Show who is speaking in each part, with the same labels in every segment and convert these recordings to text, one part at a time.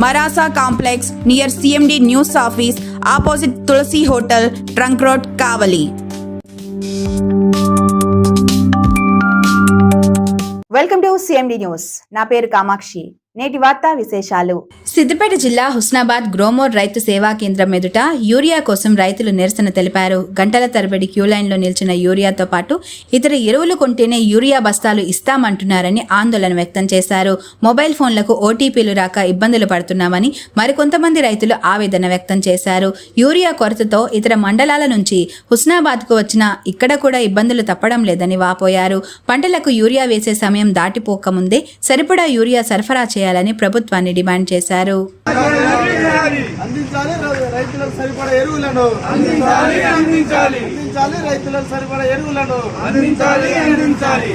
Speaker 1: Marasa complex near CMD news office opposite Tulasi hotel trunk road Kavali welcome to CMD news నా పేరు కామాక్షి. నేటి వార్తా విశేషాలు. సిద్దిపేట జిల్లా హుస్నాబాద్ గ్రోమోర్ రైతు సేవా కేంద్రం ఎదుట యూరియా కోసం రైతులు నిరసన తెలిపారు. గంటల తరబడి క్యూలైన్లో నిలిచిన యూరియాతో పాటు ఇతర ఎరువులు కొంటేనే యూరియా బస్తాలు ఇస్తామంటున్నారని ఆందోళన వ్యక్తం చేశారు. మొబైల్ ఫోన్లకు ఓటీపీలు రాక ఇబ్బందులు పడుతున్నామని మరికొంతమంది రైతులు ఆవేదన వ్యక్తం చేశారు. యూరియా కొరతతో ఇతర మండలాల నుంచి హుస్నాబాద్కు వచ్చిన ఇక్కడ కూడా ఇబ్బందులు తప్పడం లేదని వాపోయారు. పంటలకు యూరియా వేసే సమయం దాటిపోకముందే సరిపడా యూరియా సరఫరా చేయాలని ప్రభుత్వాన్ని డిమాండ్ చేశారు.
Speaker 2: అందించాలి రైతులకు సరిపడా ఎరువులను. అందించాలి అందించాలి. అందించాలి రైతులకు సరిపడా ఎరువులను. అందించాలి అందించాలి.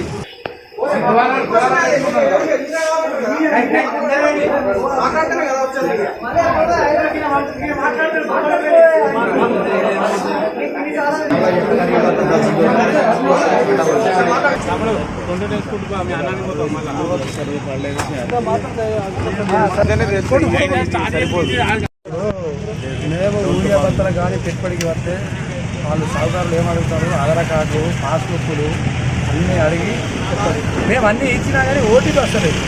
Speaker 2: మేము యూరియా బత్తలు కానీ పెట్టుబడికి వస్తే వాళ్ళు సహకారులు ఏమడుగుతారు ఆధార్ కార్డులు పాస్బుక్లు అన్నీ అడిగి మేము అన్నీ ఇచ్చినా కానీ ఓటీపీ వస్తలేదు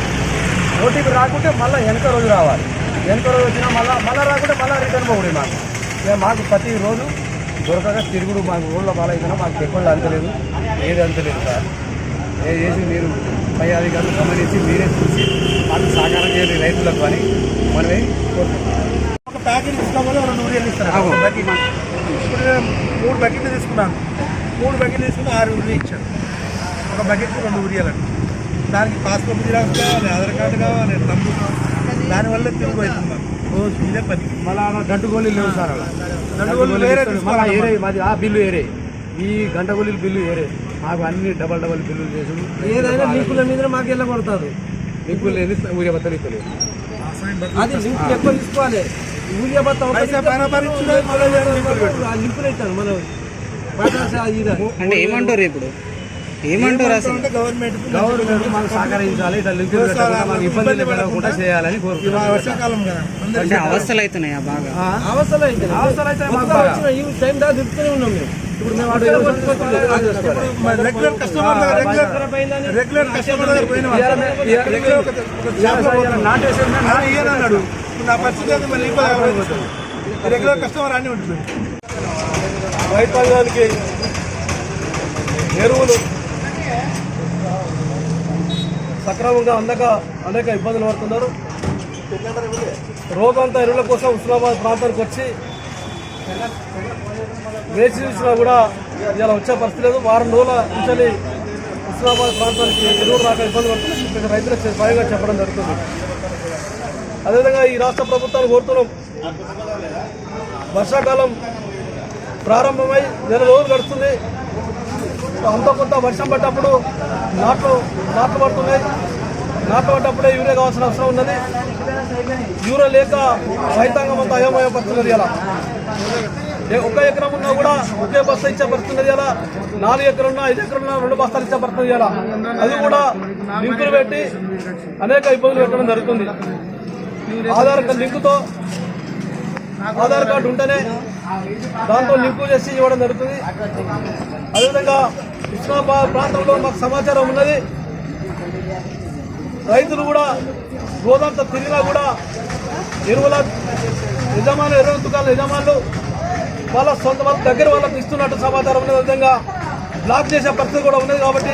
Speaker 2: ఓటీపీ రాకుంటే మళ్ళీ వెనక రోజు రావాలి వెనక రోజు వచ్చినా మళ్ళీ మళ్ళీ రాకుంటే మళ్ళీ రిటర్న్ పోకూడదు మాకు మేము మాకు ప్రతిరోజు దొరకక తిరుగుడు మాకు ఊళ్ళో బాగా మాకు పెట్టుబడులు అంతలేదు. ఏది అంతలేదు సార్. ఏ చేసి మీరు పై అధికారులు గమనించి మీరే చూసి మాకు సహకారం చేయాలి రైతులకు అని మనమే ఒక ప్యాకెట్ తీసుకోవాలి రెండు ఊరియలు ఇస్తారు. ఇప్పుడు మూడు బకెట్లు తీసుకున్నాను. మూడు బకెట్లు తీసుకుని ఆరు ఊరియలు ఇచ్చాను ఒక బకెట్కి రెండు ఊరియాలు దానికి పాస్పోర్ట్ జిరాక్స్ కావాలి ఆధార్ కార్డు కావాలి తమ్ము దానివల్ల తిరిగి అవుతున్నాను రోజు ఇదే పని.
Speaker 3: మళ్ళా గంట గోళీలు లేవు సార్ అలా. ఏరే మాది ఆ బిల్లు ఏరే. ఈ గంట బిల్లు ఏరే. మాకు అన్ని డబల్ డబల్ బిల్లులు చేసి
Speaker 2: ఏదైనా లింకుల మీద మాకు వెళ్ళకూడదు
Speaker 3: లింకులు లేదు ఊరే బత్తలు ఇస్తలేదు
Speaker 2: అది ఎక్కువ తీసుకోవాలి. బత్త లింకులు ఇస్తాను మనం
Speaker 4: అంటే ఏమంటారు ఇప్పుడు? ఏమంటారు అసలు?
Speaker 2: గవర్నమెంట్
Speaker 3: గవర్నమెంట్ మాకు సహకరించాలి ఇట్లా లింకులు పెట్టకుండా మాకు ఇబ్బందులు పెట్టకుండా చేయాలని కోరుకుంటున్నాం
Speaker 2: వర్షాకాలం కదా
Speaker 4: అంటే అవస్థలు అవుతున్నాయా బాగా?
Speaker 2: అవసరం అయితే
Speaker 3: అవసరం అయితే మాకు బాగా.
Speaker 2: ఈ టైం దాకా తిప్పుతూనే ఉన్నాం మేము. ఇప్పుడు మేము regular customer regular regular customer దగ్గర పోయిన
Speaker 3: నాటేసి
Speaker 2: అన్నాడు నా పరిస్థితి అయితే మళ్ళీ రెగ్యులర్ కస్టమర్ అన్ని ఉంటుంది రైతాంగానికి ఎరువులు సక్రమంగా అందక అనేక ఇబ్బందులు పడుతున్నారు. రోగంతా ఎరువుల కోసం హుస్నాబాద్ ప్రాంతానికి వచ్చి వేచి చూసినా కూడా ఇలా వచ్చే పరిస్థితి లేదు. వారం రోజుల నుంచి హుస్నాబాద్ ప్రాంతానికి ఎరువులు రాక ఇబ్బంది పడుతుంది రైతులు రైతులకు స్వయంగా చెప్పడం జరుగుతుంది. అదేవిధంగా ఈ రాష్ట్ర ప్రభుత్వాన్ని కోరుతున్నాం. వర్షాకాలం ప్రారంభమై నెల రోజులు గడుస్తుంది. అంత కొంత వర్షం పడ్డప్పుడు నాట్లు నాట్లు పడుతున్నాయి. నాట్లు పడ్డప్పుడే యూరియా కావాల్సిన అవసరం ఉన్నది. యూరియా లేక రైతాంగం అంతా అయోమయ పడుతున్నది అలా ఏ- ఒక్క ఎకరం ఉన్నా కూడా ఒకే బస్తా ఇచ్చే పడుతున్నది అలా నాలుగు ఎకరం ఐదు ఎకరం రెండు బస్తాలు ఇచ్చే పరిస్థితి అలా అది కూడా లింకులు పెట్టి అనేక ఇబ్బందులు పెట్టడం జరుగుతుంది. ఆధార్ కార్డు లింకుతో ఆధార్ కార్డు ఉంటేనే దాంతో లింకు చేసి ఇవ్వడం జరుగుతుంది. అదేవిధంగా కృష్ణాబాద్ ప్రాంతంలో మాకు సమాచారం ఉన్నది. రైతులు కూడా గోదాంతో తిరిగినా కూడా ఎరువుల యజమానులు ఎరువుల దుకాణాల యజమానులు వాళ్ళ సొంత వాళ్ళ దగ్గర వాళ్ళకి ఇస్తున్నట్టు సమాచారం ఉన్నది. విధంగా బ్లాక్ చేసే పరిస్థితి కూడా ఉన్నది కాబట్టి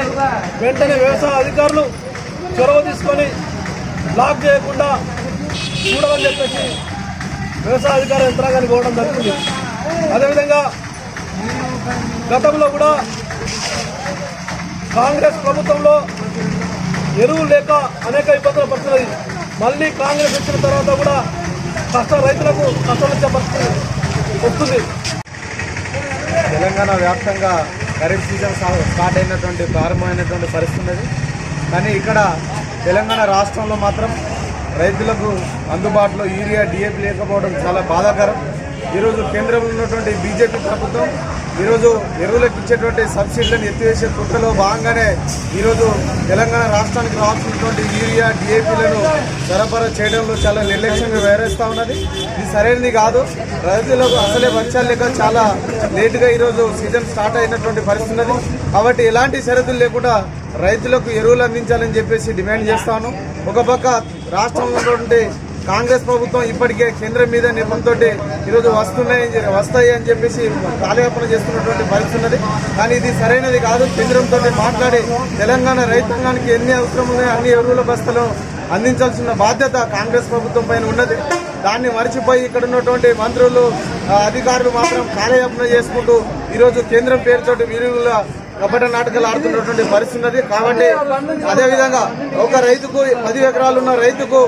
Speaker 2: వెంటనే వ్యవసాయ అధికారులు చొరవ తీసుకొని బ్లాక్ చేయకుండా చూడమని చెప్పేసి వ్యవసాయ అధికార యంత్రాంగాన్ని కోవడం జరుగుతుంది. అదేవిధంగా గతంలో కూడా కాంగ్రెస్ ప్రభుత్వంలో ఎరువు లేక అనేక ఇబ్బందులు పడుతున్నది. మళ్ళీ కాంగ్రెస్ వచ్చిన తర్వాత కూడా
Speaker 5: కష్ట రైతులకు కష్టం వచ్చే పరిస్థితి వస్తుంది. తెలంగాణ వ్యాప్తంగా ఖరీఫ్ సీజన్ స్టార్ట్ అయినటువంటి ప్రారంభమైనటువంటి పరిస్థితి ఉన్నది. కానీ ఇక్కడ తెలంగాణ రాష్ట్రంలో మాత్రం రైతులకు అందుబాటులో యూరియా డిఏపి లేకపోవడం చాలా బాధాకరం. ఈరోజు కేంద్రంలో ఉన్నటువంటి బీజేపీ ప్రభుత్వం ఈరోజు ఎరువులకు ఇచ్చేటువంటి సబ్సిడీలను ఎత్తివేసే కుట్రలో భాగంగానే ఈరోజు తెలంగాణ రాష్ట్రానికి రావాల్సినటువంటి యూరియా డిఏపీలను సరఫరా చేయడంలో చాలా నిర్లక్ష్యంగా వ్యవహరిస్తూ ఉన్నది. ఇది సరైనది కాదు. రైతులకు అసలే వర్షాలు లేక చాలా లేటుగా ఈరోజు సీజన్ స్టార్ట్ అయినటువంటి పరిస్థితి ఉన్నది. కాబట్టి ఎలాంటి షరతులు లేకుండా రైతులకు ఎరువులు అందించాలని చెప్పేసి డిమాండ్ చేస్తాను. ఒక పక్క రాష్ట్రంలో ఉన్నటువంటి కాంగ్రెస్ ప్రభుత్వం ఇప్పటికే కేంద్రం మీద నెపంతో ఈరోజు వస్తున్నాయని చెప్పి- వస్తాయి అని చెప్పేసి కాలయాపన చేస్తున్నటువంటి పరిస్థితి ఉన్నది. కానీ ఇది సరైనది కాదు. కేంద్రంతో మాట్లాడి తెలంగాణ రైతాంగానికి ఎన్ని అవసరం ఉన్నాయో అన్ని ఎరువుల బస్తలు అందించాల్సిన బాధ్యత కాంగ్రెస్ ప్రభుత్వం పైన ఉన్నది. దాన్ని మర్చిపోయి ఇక్కడ ఉన్నటువంటి మంత్రులు అధికారులు మాత్రం కాలయాపన చేసుకుంటూ ఈరోజు కేంద్రం పేరుతోటి వీరుల కపట నాటకాలు ఆడుతున్నటువంటి పరిస్థితి ఉన్నది. కాబట్టి అదేవిధంగా ఒక రైతుకు పది ఎకరాలు ఉన్న రైతుకు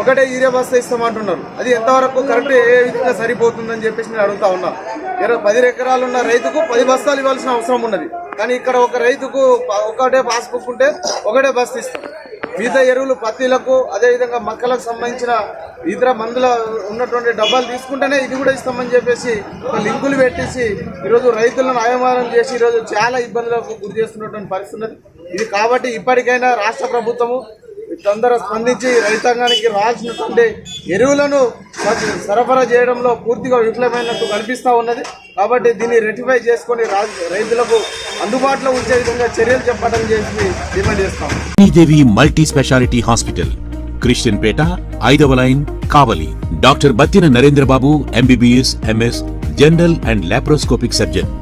Speaker 5: ఒకటే యూరియా బస్తా ఇస్తామంటున్నారు. అది ఎంతవరకు కరెక్ట్ ఏ విధంగా సరిపోతుందని చెప్పేసి నేను అడుగుతా ఉన్నా. ఇరవై పది ఎకరాలు ఉన్న రైతుకు పది బస్తాలు ఇవ్వాల్సిన అవసరం ఉన్నది. కానీ ఇక్కడ ఒక రైతుకు ఒకటే పాస్బుక్ ఉంటే ఒకటే బస్తా ఇస్తాం. మిగతా ఎరువులు పత్తిలకు అదేవిధంగా మొక్కలకు సంబంధించిన ఇతర మందుల ఉన్నటువంటి డబ్బాలు తీసుకుంటేనే ఇది కూడా ఇస్తామని చెప్పేసి ఒక లింకులు పెట్టేసి ఈరోజు రైతులను ఆయమానం చేసి ఈరోజు చాలా ఇబ్బందులకు గురి చేస్తున్నటువంటి పరిస్థితి ఇది కాబట్టి ఇప్పటికైనా రాష్ట్ర ప్రభుత్వము తొందర స్పందించి రైతాంగానికి రావాల్సినటువంటి ఎరువులను సరఫరా చేయడంలో పూర్తిగా విఫలమైనట్టు కనిపిస్తూ ఉన్నది. కాబట్టి దీన్ని రెటిఫై చేసుకొని రా- రైతులకు అందుబాటులో ఉంచే విధంగా చర్యలు చెప్పడం చేసి డిమాండ్ చేస్తాం.
Speaker 6: Sridevi multi specialty hospital Christian Peta ఐదవ line Kavali. Doctor Battina Narendrababu MBBS MS general and laparoscopic surgeon.